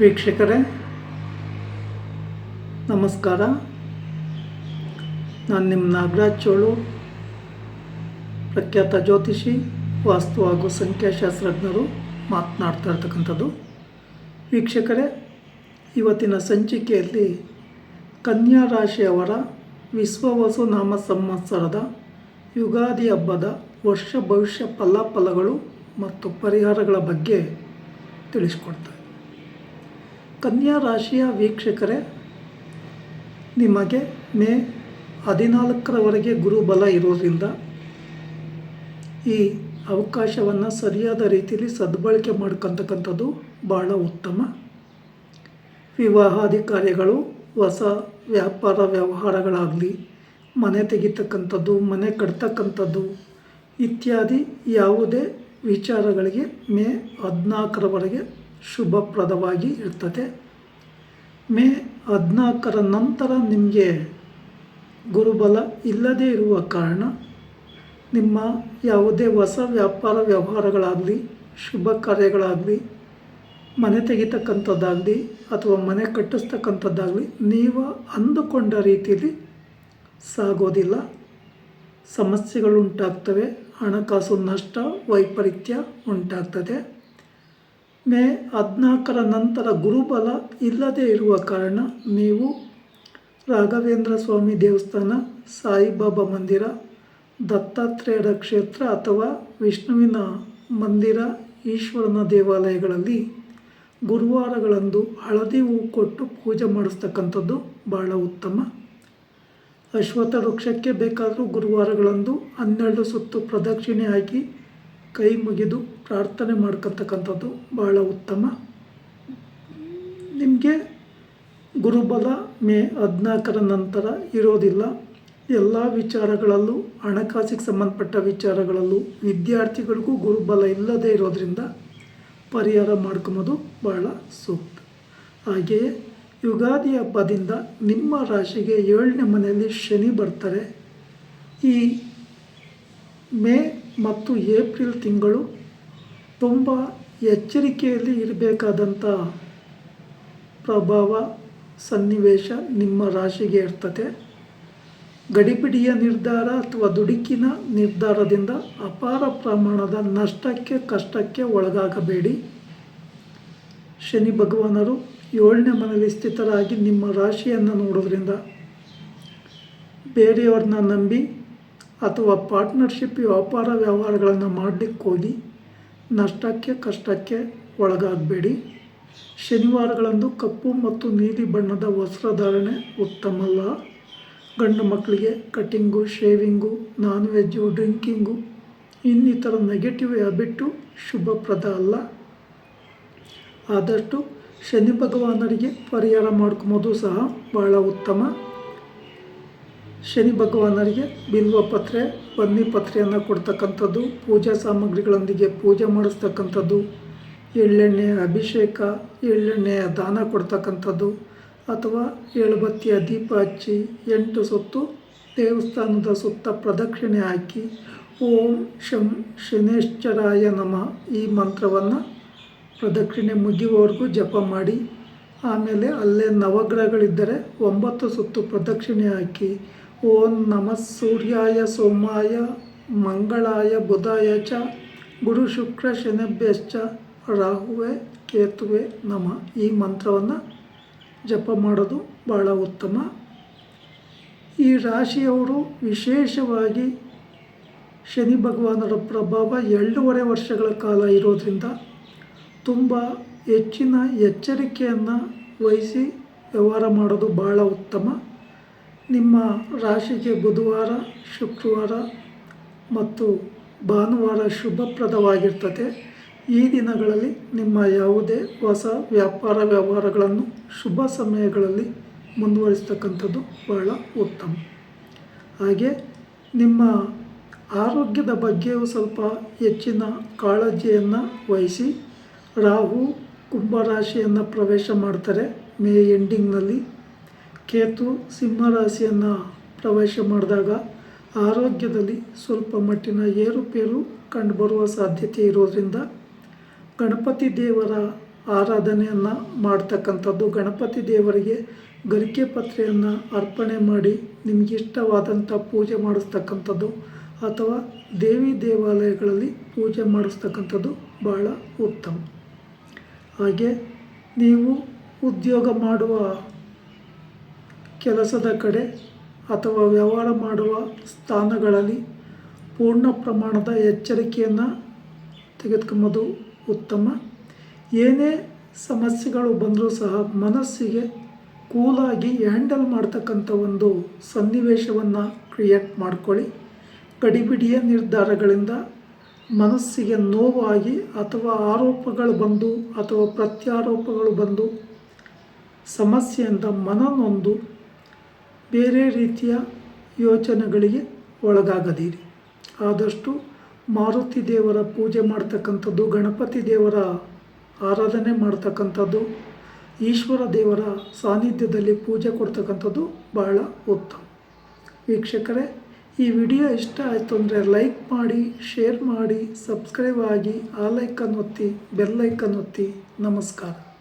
ವೀಕ್ಷಕರೇ, ನಮಸ್ಕಾರ. ನಾನು ನಿಮ್ಮ ನಾಗರಾಜ್ ಚೋಳು, ಪ್ರಖ್ಯಾತ ಜ್ಯೋತಿಷಿ, ವಾಸ್ತು ಹಾಗೂ ಸಂಖ್ಯಾಶಾಸ್ತ್ರಜ್ಞರು ಮಾತನಾಡ್ತಾ ಇರ್ತಕ್ಕಂಥದ್ದು. ವೀಕ್ಷಕರೇ, ಇವತ್ತಿನ ಸಂಚಿಕೆಯಲ್ಲಿ ಕನ್ಯಾ ರಾಶಿಯವರ ವಿಶ್ವವಸು ನಾಮ ಸಂವತ್ಸರದ ಯುಗಾದಿ ಹಬ್ಬದ ವರ್ಷ ಭವಿಷ್ಯ ಫಲಾಫಲಗಳು ಮತ್ತು ಪರಿಹಾರಗಳ ಬಗ್ಗೆ ತಿಳಿಸ್ಕೊಡ್ತಾರೆ ಕನ್ಯಾ ರಾಶಿಯ ವೀಕ್ಷಕರೇ, ನಿಮಗೆ ಮೇ ಹದಿನಾಲ್ಕರವರೆಗೆ ಗುರುಬಲ ಇರೋದ್ರಿಂದ ಈ ಅವಕಾಶವನ್ನು ಸರಿಯಾದ ರೀತಿಯಲ್ಲಿ ಸದ್ಬಳಕೆ ಮಾಡ್ಕೊತಕ್ಕಂಥದ್ದು ಭಾಳ ಉತ್ತಮ. ವಿವಾಹಾದಿ ಕಾರ್ಯಗಳು ಹೊಸ ವ್ಯಾಪಾರ ವ್ಯವಹಾರಗಳಾಗಲಿ, ಮನೆ ತೆಗಿತಕ್ಕಂಥದ್ದು, ಮನೆ ಕಟ್ತಕ್ಕಂಥದ್ದು ಇತ್ಯಾದಿ ಯಾವುದೇ ವಿಚಾರಗಳಿಗೆ ಮೇ ಹದಿನಾಲ್ಕರವರೆಗೆ ಶುಭಪ್ರದವಾಗಿ ಇರ್ತದೆ. ಮೇ ಹದಿನಾಲ್ಕರ ನಂತರ ನಿಮಗೆ ಗುರುಬಲ ಇಲ್ಲದೇ ಇರುವ ಕಾರಣ ನಿಮ್ಮ ಯಾವುದೇ ಹೊಸ ವ್ಯಾಪಾರ ವ್ಯವಹಾರಗಳಾಗಲಿ, ಶುಭ ಕಾರ್ಯಗಳಾಗಲಿ, ಮನೆ ತೆಗಿತಕ್ಕಂಥದ್ದಾಗಲಿ ಅಥವಾ ಮನೆ ಕಟ್ಟಿಸ್ತಕ್ಕಂಥದ್ದಾಗಲಿ ನೀವು ಅಂದುಕೊಂಡ ರೀತಿಯಲ್ಲಿ ಸಾಗೋದಿಲ್ಲ. ಸಮಸ್ಯೆಗಳು ಉಂಟಾಗ್ತವೆ, ಹಣಕಾಸು ನಷ್ಟ, ವೈಪರೀತ್ಯ ಉಂಟಾಗ್ತದೆ. ಮೇ ಹದಿನಾಲ್ಕರ ನಂತರ ಗುರುಬಲ ಇಲ್ಲದೇ ಇರುವ ಕಾರಣ ನೀವು ರಾಘವೇಂದ್ರ ಸ್ವಾಮಿ ದೇವಸ್ಥಾನ, ಸಾಯಿಬಾಬಾ ಮಂದಿರ, ದತ್ತಾತ್ರೇಯರ ಕ್ಷೇತ್ರ ಅಥವಾ ವಿಷ್ಣುವಿನ ಮಂದಿರ, ಈಶ್ವರನ ದೇವಾಲಯಗಳಲ್ಲಿ ಗುರುವಾರಗಳಂದು ಹಳದಿ ಹೂ ಕೊಟ್ಟು ಪೂಜೆ ಮಾಡಿಸ್ತಕ್ಕಂಥದ್ದು ಭಾಳ ಉತ್ತಮ. ಅಶ್ವತ್ಥ ವೃಕ್ಷಕ್ಕೆ ಬೇಕಾದರೂ ಗುರುವಾರಗಳಂದು ಹನ್ನೆರಡು ಸುತ್ತು ಪ್ರದಕ್ಷಿಣೆ ಹಾಕಿ ಕೈ ಮುಗಿದು ಪ್ರಾರ್ಥನೆ ಮಾಡ್ಕೊತಕ್ಕಂಥದ್ದು ಬಹಳ ಉತ್ತಮ. ನಿಮಗೆ ಗುರುಬಲ ಮೇ ಹದಿನಾಲ್ಕರ ನಂತರ ಇರೋದಿಲ್ಲ. ಎಲ್ಲ ವಿಚಾರಗಳಲ್ಲೂ, ಹಣಕಾಸಿಗೆ ಸಂಬಂಧಪಟ್ಟ ವಿಚಾರಗಳಲ್ಲೂ ವಿದ್ಯಾರ್ಥಿಗಳಿಗೂ ಗುರುಬಲ ಇಲ್ಲದೇ ಇರೋದರಿಂದ ಪರಿಹಾರ ಮಾಡ್ಕೊಂಬೋದು ಬಹಳ ಸೂಕ್ತ. ಹಾಗೆಯೇ ಯುಗಾದಿ ಹಬ್ಬದಿಂದ ನಿಮ್ಮ ರಾಶಿಗೆ ಏಳನೇ ಮನೆಯಲ್ಲಿ ಶನಿ ಬರ್ತಾರೆ. ಈ ಮೇ ಮತ್ತು ಏಪ್ರಿಲ್ ತಿಂಗಳು ತುಂಬ ಎಚ್ಚರಿಕೆಯಲ್ಲಿ ಇರಬೇಕಾದಂಥ ಪ್ರಭಾವ ಸನ್ನಿವೇಶ ನಿಮ್ಮ ರಾಶಿಗೆ ಇರ್ತದೆ. ಗಡಿಬಿಡಿಯ ನಿರ್ಧಾರ ಅಥವಾ ದುಡುಕಿನ ನಿರ್ಧಾರದಿಂದ ಅಪಾರ ಪ್ರಮಾಣದ ನಷ್ಟಕ್ಕೆ ಕಷ್ಟಕ್ಕೆ ಒಳಗಾಗಬೇಡಿ. ಶನಿ ಭಗವಾನರು ಏಳನೇ ಮನೆಯಲ್ಲಿ ಸ್ಥಿತರಾಗಿ ನಿಮ್ಮ ರಾಶಿಯನ್ನು ನೋಡೋದ್ರಿಂದ ಬೇರೆಯವ್ರನ್ನ ನಂಬಿ ಅಥವಾ ಪಾರ್ಟ್ನರ್ಶಿಪ್ ವ್ಯಾಪಾರ ವ್ಯವಹಾರಗಳನ್ನು ಮಾಡಲಿಕ್ಕೆ ಹೋಗಿ ನಷ್ಟಕ್ಕೆ ಕಷ್ಟಕ್ಕೆ ಒಳಗಾಗಬೇಡಿ. ಶನಿವಾರಗಳಂದು ಕಪ್ಪು ಮತ್ತು ನೀಲಿ ಬಣ್ಣದ ವಸ್ತ್ರಧಾರಣೆ ಉತ್ತಮಲ್ಲ. ಗಂಡು ಮಕ್ಕಳಿಗೆ cutting shaving non veg drinking ಇನ್ನಿತರ ನೆಗೆಟಿವ್ ಹ್ಯಾಬಿಟ್ಟು ಶುಭಪ್ರದ ಅಲ್ಲ. ಆದಷ್ಟು ಶನಿ ಭಗವಾನರಿಗೆ ಪರಿಹಾರ ಮಾಡ್ಕೊಂಬೋದು ಸಹ ಭಾಳ ಉತ್ತಮ. ಶನಿ ಭಗವಾನರಿಗೆ ಬಿಲ್ವ ಪತ್ರೆ, ಬನ್ನಿ ಪತ್ರೆಯನ್ನು ಕೊಡ್ತಕ್ಕಂಥದ್ದು, ಪೂಜಾ ಸಾಮಗ್ರಿಗಳೊಂದಿಗೆ ಪೂಜೆ ಮಾಡಿಸ್ತಕ್ಕಂಥದ್ದು ಎಳ್ಳೆಣ್ಣೆಯ ಅಭಿಷೇಕ, ಎಳ್ಳೆಣ್ಣೆಯ ದಾನ ಕೊಡ್ತಕ್ಕಂಥದ್ದು, ಅಥವಾ ಎಳುಬತ್ತಿಯ ದೀಪ ಹಚ್ಚಿ ಎಂಟು ಸುತ್ತು ದೇವಸ್ಥಾನದ ಸುತ್ತ ಪ್ರದಕ್ಷಿಣೆ ಹಾಕಿ ಓಂ ಶಂ ಶನೇಶ್ವರಾಯ ನಮಃ ಈ ಮಂತ್ರವನ್ನು ಪ್ರದಕ್ಷಿಣೆ ಮುಗಿಯುವವರೆಗೂ ಜಪ ಮಾಡಿ, ಆಮೇಲೆ ಅಲ್ಲೇ ನವಗ್ರಹಗಳಿದ್ದರೆ ಒಂಬತ್ತು ಸುತ್ತು ಪ್ರದಕ್ಷಿಣೆ ಹಾಕಿ ಓಂ ನಮಃ ಸೂರ್ಯಾಯ ಸೋಮಾಯ, ಮಂಗಳಾಯ ಬುಧಾಯ ಚ, ಗುರು ಶುಕ್ರ ಶನಭ್ಯಶ್ಚ, ರಾಹುವೆ, ಕೇತುವೆ ನಮ. ಈ ಮಂತ್ರವನ್ನು ಜಪ ಮಾಡೋದು ಭಾಳ ಉತ್ತಮ. ಈ ರಾಶಿಯವರು ವಿಶೇಷವಾಗಿ ಶನಿ ಭಗವಾನರ ಪ್ರಭಾವ ಎರಡೂವರೆ ವರ್ಷಗಳ ಕಾಲ ಇರೋದರಿಂದ ತುಂಬ ಹೆಚ್ಚಿನ ಎಚ್ಚರಿಕೆಯನ್ನು ವಹಿಸಿ ವ್ಯವಹಾರ ಮಾಡೋದು ಭಾಳ ಉತ್ತಮ. ನಿಮ್ಮ ರಾಶಿಗೆ ಬುಧವಾರ, ಶುಕ್ರವಾರ ಮತ್ತು ಭಾನುವಾರ ಶುಭಪ್ರದವಾಗಿರ್ತದೆ. ಈ ದಿನಗಳಲ್ಲಿ ನಿಮ್ಮ ಯಾವುದೇ ಹೊಸ ವ್ಯಾಪಾರ ವ್ಯವಹಾರಗಳನ್ನು ಶುಭ ಸಮಯಗಳಲ್ಲಿ ಮುಂದುವರಿಸ್ತಕ್ಕಂಥದ್ದು ಬಹಳ ಉತ್ತಮ. ಹಾಗೆ ನಿಮ್ಮ ಆರೋಗ್ಯದ ಬಗ್ಗೆಯೂ ಸ್ವಲ್ಪ ಹೆಚ್ಚಿನ ಕಾಳಜಿಯನ್ನು ವಹಿಸಿ ರಾಹು ಕುಂಭರಾಶಿಯನ್ನು ಪ್ರವೇಶ ಮಾಡ್ತಾರೆ. ಮೇ ಎಂಡಿಂಗ್ನಲ್ಲಿ ಕೇತು ಸಿಂಹರಾಶಿಯನ್ನು ಪ್ರವೇಶ ಮಾಡಿದಾಗ ಆರೋಗ್ಯದಲ್ಲಿ ಸ್ವಲ್ಪ ಮಟ್ಟಿನ ಏರುಪೇರು ಕಂಡುಬರುವ ಸಾಧ್ಯತೆ ಇರೋದರಿಂದ ಗಣಪತಿ ದೇವರ ಆರಾಧನೆಯನ್ನು ಮಾಡ್ತಕ್ಕಂಥದ್ದು ಗಣಪತಿ ದೇವರಿಗೆ ಗರಿಕೆ ಪತ್ರೆಯನ್ನು ಅರ್ಪಣೆ ಮಾಡಿ ನಿಮಗಿಷ್ಟವಾದಂಥ ಪೂಜೆ ಮಾಡಿಸ್ತಕ್ಕಂಥದ್ದು ಅಥವಾ ದೇವಿ ದೇವಾಲಯಗಳಲ್ಲಿ ಪೂಜೆ ಮಾಡಿಸ್ತಕ್ಕಂಥದ್ದು ಬಹಳ ಉತ್ತಮ. ಹಾಗೆ ನೀವು ಉದ್ಯೋಗ ಮಾಡುವ ಕೆಲಸದ ಕಡೆ ಅಥವಾ ವ್ಯವಹಾರ ಮಾಡುವ ಸ್ಥಾನಗಳಲ್ಲಿ ಪೂರ್ಣ ಪ್ರಮಾಣದ ಎಚ್ಚರಿಕೆಯನ್ನು ತೆಗೆದುಕೊಂಬೋದು ಉತ್ತಮ. ಏನೇ ಸಮಸ್ಯೆಗಳು ಬಂದರೂ ಸಹ ಮನಸ್ಸಿಗೆ ಕೂಲಾಗಿ ಹ್ಯಾಂಡಲ್ ಮಾಡ್ತಕ್ಕಂಥ ಒಂದು ಸನ್ನಿವೇಶವನ್ನು ಕ್ರಿಯೇಟ್ ಮಾಡ್ಕೊಳ್ಳಿ. ಗಡಿಬಿಡಿಯ ನಿರ್ಧಾರಗಳಿಂದ ಮನಸ್ಸಿಗೆ ನೋವಾಗಿ ಅಥವಾ ಆರೋಪಗಳು ಬಂದು ಅಥವಾ ಪ್ರತ್ಯಾರೋಪಗಳು ಬಂದು ಸಮಸ್ಯೆಯಿಂದ ಮನನೊಂದು ಬೇರೆ ರೀತಿಯ ಯೋಚನೆಗಳಿಗೆ ಒಳಗಾಗದಿರಿ. ಆದಷ್ಟು ಮಾರುತಿ ದೇವರ ಪೂಜೆ ಮಾಡ್ತಕ್ಕಂಥದ್ದು, ಗಣಪತಿ ದೇವರ ಆರಾಧನೆ ಮಾಡ್ತಕ್ಕಂಥದ್ದು, ಈಶ್ವರ ದೇವರ ಸಾನ್ನಿಧ್ಯದಲ್ಲಿ ಪೂಜೆ ಕೊಡ್ತಕ್ಕಂಥದ್ದು ಬಹಳ ಉತ್ತಮ. ವೀಕ್ಷಕರೇ, ಈ ವಿಡಿಯೋ ಇಷ್ಟ ಆಯಿತು ಅಂದರೆ ಲೈಕ್ ಮಾಡಿ, ಶೇರ್ ಮಾಡಿ, ಸಬ್ಸ್ಕ್ರೈಬ್ ಆಗಿ, ಆ ಲೈಕನ್ನು ಒತ್ತಿ ಬೆಲ್ಲೈಕನ್ನು ಒತ್ತಿ. ನಮಸ್ಕಾರ.